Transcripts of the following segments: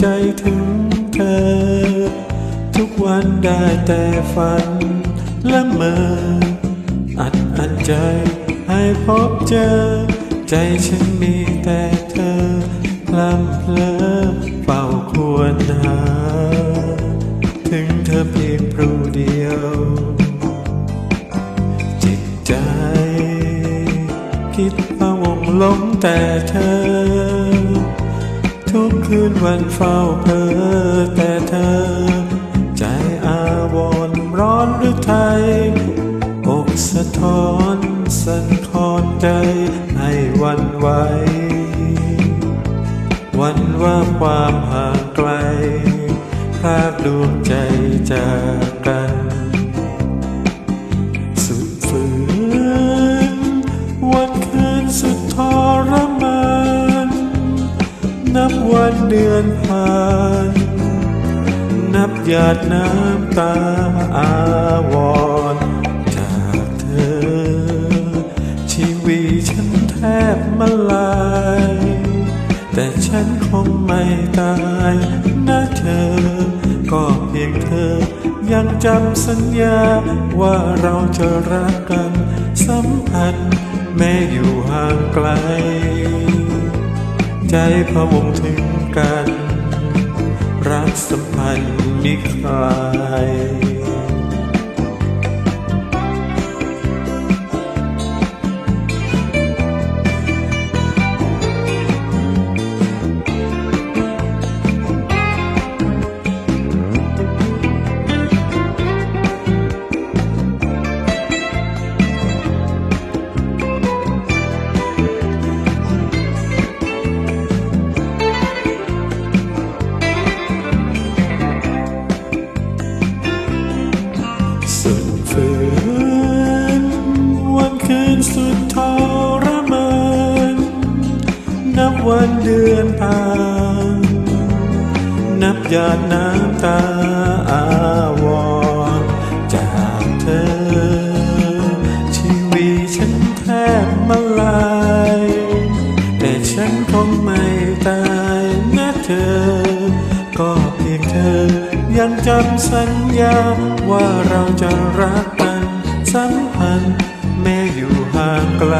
ใจถึงเธอ ทุกวันได้แต่ฝันละเมอ อัดอันใจให้พบเจอ ใจฉันมีแต่เธอพลำเพลอเฝ้าควรหา ถึงเธอเพียงพรูเดียว จิตใจ คิดพะวงลงแต่เธอ ทุกคืนวันเฝ้าเพ้อแต่เธอ ใจอาวรร้อนหรือไทยอกสะท้อนสั่นคลอนใจให้วันไหววันว่าความห่างไกลพากดวงใจจาก นับวันเดือนผ่าน นับหยาดน้ำตาอาวรณ์จากเธอ ชีวิตฉันแทบมาลาย แต่ฉันคงไม่ตายนะเธอ ก็เพียงเธอ ยังจำสัญญาว่าเราจะรักกันสัมพันธ์แม้อยู่ห่างไกล ใจพะวงถึงกัน รักสัมพันธ์มิคลาย วันเดือนผ่าน นับหยาดน้ำตาอาวร์จากเธอ ชีวิตฉันแทบมาลาย แต่ฉันคงไม่ตายนะเธอ ก็เพียงเธอ ยังจำสัญญาว่าเราจะรักกันสัมพันธ์แม้อยู่ห่างไกล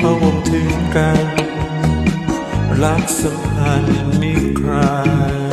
home to God, like somebody me cry.